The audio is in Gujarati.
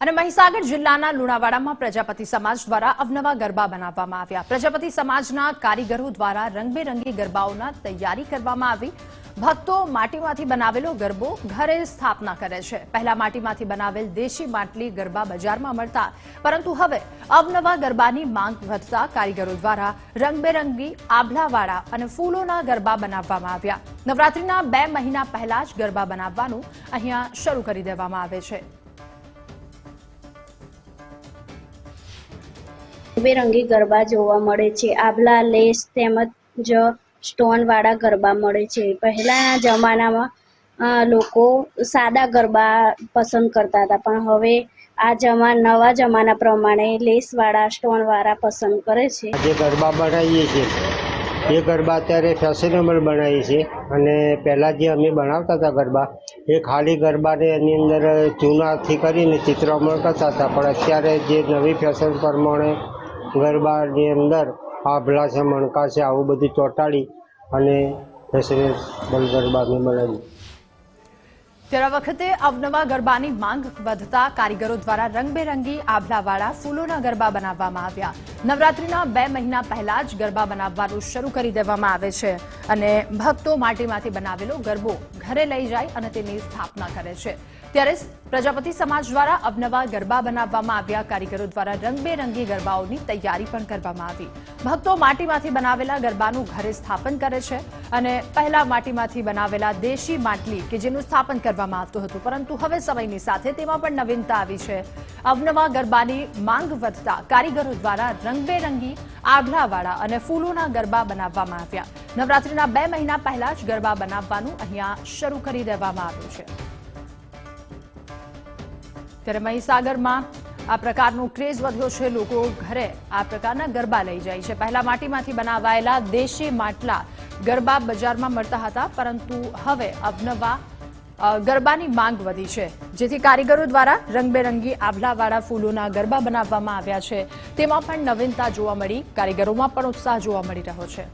અને મહીસાગર જિલ્લાના લુણાવાડામાં પ્રજાપતિ સમાજ દ્વારા અવનવા ગરબા બનાવવામાં આવ્યા. પ્રજાપતિ સમાજના કારીગરો દ્વારા રંગબેરંગી ગરબાઓના તૈયારી કરવામાં આવી. ભક્તો માટીમાંથી બનાવેલો ગરબો ઘરે સ્થાપના કરે છે. પહેલા માટીમાંથી બનાવેલ દેશી માટલી ગરબા બજારમાં મળતા, પરંતુ હવે અવનવા ગરબાની માંગ વધતા કારીગરો દ્વારા રંગબેરંગી આભલાવાળા અને ફૂલોના ગરબા બનાવવામાં આવ્યા. નવરાત્રીના બે મહિના પહેલા જ ગરબા બનાવવાનું અહીંયા શરૂ કરી દેવામાં આવે છે. બેરંગી ગરબા જોવા મળે છે. આભલા, લેસ તેમજ સ્ટોન વાળા ગરબા મળે છે. પહેલાના જમાનામાં લોકો સાદા ગરબા પસંદ કરતા હતા, પણ હવે આ જમા, નવા જમાના પ્રમાણે લેસ વાળા સ્ટોન વાળા પસંદ કરે છે. જે ગરબા બનાવીએ છીએ. એ ગરબા અત્યારે ફેશનેબલ બનાવીએ છીએ. અને પહેલાં જે અમે બનાવતા હતા ગરબા, એ ખાલી ગરબાને એની અંદર ચૂનાથી કરીને ચિત્રામણ કરતા હતા. પણ અત્યારે જે નવી ફેશન પ્રમાણે ગરબાની અંદર આ છે મણકા છે આવું બધું ચોંટાડી અને ફેશનેબલ ગરબા અમે બનાવીએ ત્યારે વખતે અવનવા ગરબાની માંગ વધતા કારીગરો દ્વારા રંગબેરંગી આભલાવાળા ફૂલોના ગરબા બનાવવામાં આવ્યા. નવરાત્રીના બે મહિના પહેલા જ ગરબા બનાવવાનું શરૂ કરી દેવામાં આવે છે. અને ભક્તો માટીમાંથી બનાવેલો ગરબો ઘરે લઈ જાય અને તેની સ્થાપના કરે છે. ત્યારે પ્રજાપતિ સમાજ દ્વારા અવનવા ગરબા બનાવવામાં આવ્યા. કારીગરો દ્વારા રંગબેરંગી ગરબાઓની તૈયારી પણ કરવામાં આવી. ભક્તો માટીમાંથી બનાવેલા ગરબાનું ઘરે સ્થાપન કરે છે અને પહેલા માટીમાંથી બનાવેલા દેશી માટલી કે જેનું સ્થાપન કરવામાં આવતું હતું. પરંતુ હવે સમયની સાથે તેમાં પણ નવીનતા આવી છે. અવનવા ગરબાની માંગ વધતા કારીગરો દ્વારા રંગબેરંગી આભલાવાળા અને ફૂલોના ગરબા બનાવવામાં આવ્યા. નવરાત્રીના બે મહિના પહેલા જ ગરબા બનાવવાનું અહીંયા શરૂ કરી દેવામાં આવ્યું છે. ત્યારે મહીસાગરમાં આ પ્રકારનો ક્રેઝ વધ્યો છે. લોકો ઘરે આ પ્રકારના ગરબા લઈ જાય છે. પહેલા માટીમાંથી બનાવાયેલા દેશી માટલા ગરબા બજારમાં મળતા હતા, પરંતુ હવે અવનવા ગરબાની માંગ વધી છે. જેથી કારીગરો દ્વારા રંગબેરંગી આભલાવાળા ફૂલોના ગરબા બનાવવામાં આવ્યા છે. તેમાં પણ નવીનતા જોવા મળી, કારીગરોમાં પણ ઉત્સાહ જોવા મળી રહ્યો છે.